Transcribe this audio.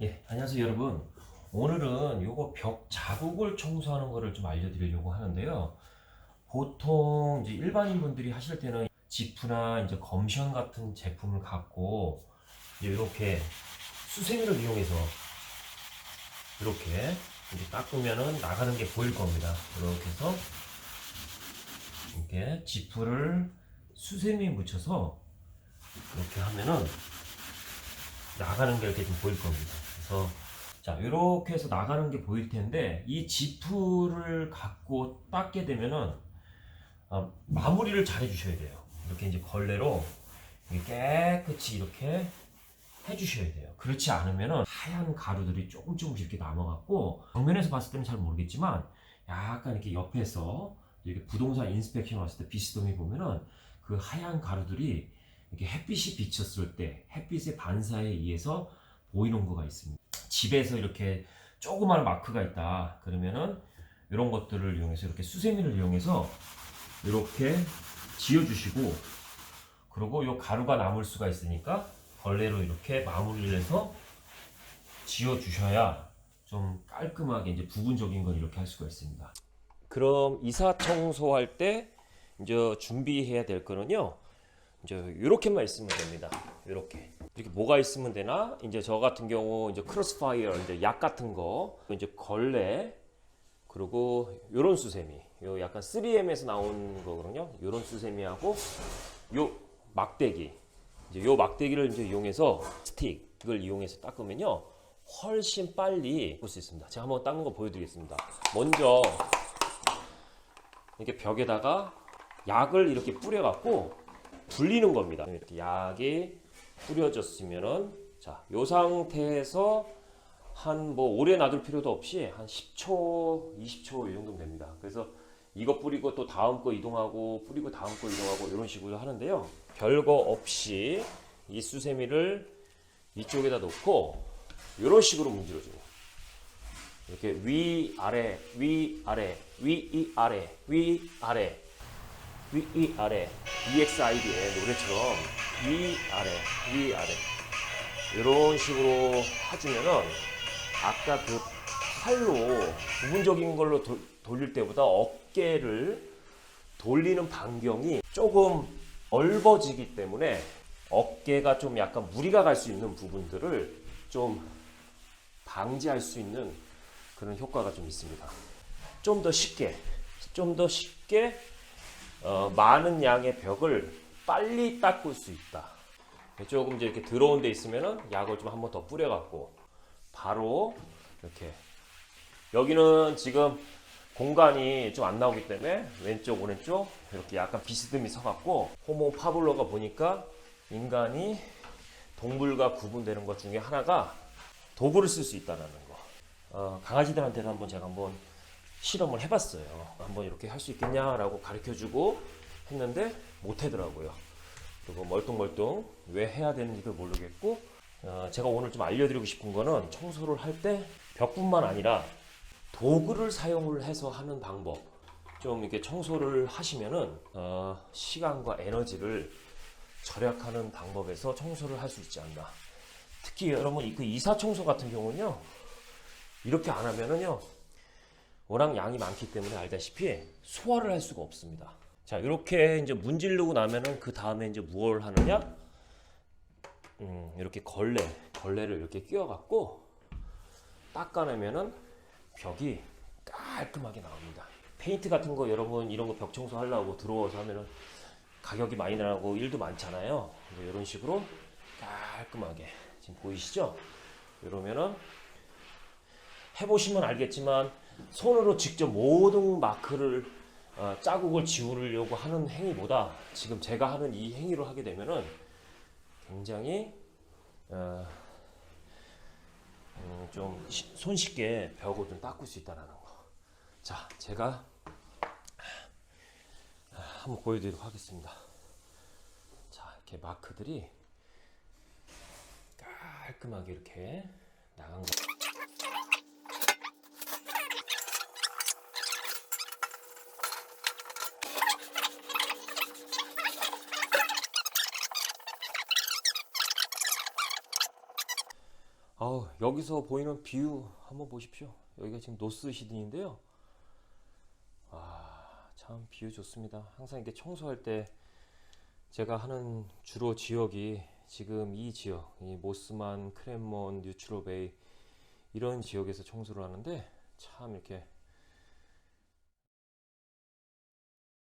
예, 안녕하세요 여러분. 오늘은 요거 벽 자국을 청소하는 거를 좀 알려드리려고 하는데요. 보통 이제 일반인 분들이 하실 때는 지프나 이제 검션 같은 제품을 갖고 이렇게 수세미를 이용해서 이렇게 이제 닦으면은 나가는 게 보일 겁니다. 이렇게 해서 이렇게 지프를 수세미에 묻혀서 이렇게 하면은 나가는 게 이렇게 좀 보일 겁니다. 그래서 자 이렇게 해서 나가는 게 보일 텐데 이 지프를 갖고 닦게 되면은 아, 마무리를 잘 해주셔야 돼요. 이렇게 이제 걸레로 깨끗이 이렇게 해주셔야 돼요. 그렇지 않으면은 하얀 가루들이 조금 조금씩 이렇게 남아갖고 정면에서 봤을 때는 잘 모르겠지만 약간 이렇게 옆에서 이렇게 부동산 인스펙션 왔을 때 비스듬히 보면은 그 하얀 가루들이 이렇게 햇빛이 비쳤을 때 햇빛의 반사에 의해서 거가 있습니다. 집에서 이렇게 조그마한 마크가 있다. 그러면은 이런 것들을 이용해서 이렇게 수세미를 이용해서 이렇게 지어주시고 그리고 이 가루가 남을 수가 있으니까 걸레로 이렇게 마무리를 해서 지어주셔야 좀 깔끔하게 이제 부분적인 건 이렇게 할 수가 있습니다. 그럼 이사 청소할 때 이제 준비해야 될 거는요. 이제 이렇게만 있으면 됩니다. 이렇게 이렇게 뭐가 있으면 되나? 이제 저 같은 경우 이제 크로스파이어 이제 약 같은 거 이제 걸레 그리고 요런 수세미 요 약간 3M에서 나온 거거든요. 요런 수세미하고 요 막대기 이제 요 막대기를 이제 이용해서 스틱을 이용해서 닦으면요 훨씬 빨리 볼 수 있습니다. 제가 한번 닦는 거 보여드리겠습니다. 먼저 이렇게 벽에다가 약을 이렇게 뿌려갖고 불리는 겁니다. 이렇게 약이 뿌려졌으면은 자, 요 상태에서 한 뭐 오래 놔둘 필요도 없이 한 10초, 20초 이 정도면 됩니다. 그래서 이거 뿌리고 또 다음 거 이동하고 뿌리고 다음 거 이동하고 이런 식으로 하는데요. 별거 없이 이 수세미를 이쪽에다 놓고 이런 식으로 문질러줘요. 이렇게 위 아래 위 아래 위 이 아래 위 아래 위, 아래 EXID의 노래처럼 위, 아래, 위, 아래 이런 식으로 해주면은 아까 그 팔로 부분적인 걸로 도- 돌릴 때보다 어깨를 돌리는 반경이 조금 넓어지기 때문에 어깨가 좀 약간 무리가 갈 수 있는 부분들을 좀 방지할 수 있는 그런 효과가 좀 있습니다. 좀 더 쉽게, 좀 더 쉽게 어, 많은 양의 벽을 빨리 닦을 수 있다. 조금 이제 이렇게 들어온 데 있으면은 약을 좀 한 번 더 뿌려갖고 바로 이렇게 여기는 지금 공간이 좀 안 나오기 때문에 왼쪽 오른쪽 이렇게 약간 비스듬히 서갖고 호모 파블로가 보니까 인간이 동물과 구분되는 것 중에 하나가 도구를 쓸 수 있다는 거. 어, 강아지들한테도 한번 제가 한번 실험을 해봤어요. 한번 이렇게 할 수 있겠냐라고 가르쳐주고 했는데 못 하더라고요. 그리고 멀뚱멀뚱 왜 해야 되는지도 모르겠고 어, 제가 오늘 좀 알려드리고 싶은 거는 청소를 할 때 벽뿐만 아니라 도구를 사용을 해서 하는 방법 좀 이렇게 청소를 하시면은 어, 시간과 에너지를 절약하는 방법에서 청소를 할 수 있지 않나. 특히 여러분 이- 그 이사 청소 같은 경우는요 이렇게 안 하면은요 워낙 양이 많기 때문에 알다시피 소화를 할 수가 없습니다. 자, 이렇게 이제 문지르고 나면은 그 다음에 이제 무엇을 하느냐? 음, 이렇게 걸레, 걸레를 이렇게 끼워갖고 닦아내면은 벽이 깔끔하게 나옵니다. 페인트 같은 거 여러분 이런 거 벽 청소 하려고 들어와서 하면은 가격이 많이 나가고 일도 많잖아요. 이런 식으로 깔끔하게 지금 보이시죠? 이러면은 해보시면 알겠지만 손으로 직접 모든 마크를 어, 자국을 지우려고 하는 행위보다 지금 제가 하는 이 행위로 하게 되면은 굉장히 어, 음, 손쉽게 벽을 좀 닦을 수 있다는 거. 자, 제가 아, 한번 보여드리도록 하겠습니다. 자, 이렇게 마크들이 깔끔하게 이렇게 나간 거. 어우 여기서 보이는 뷰 한번 보십시오. 여기가 지금 노스 시드니인데요. 아, 참뷰 좋습니다. 항상 이렇게 청소할 때 제가 하는 주로 지역이 지금 이 지역, 이 모스만, 크랜먼, 뉴트로베이 이런 지역에서 청소를 하는데 참 이렇게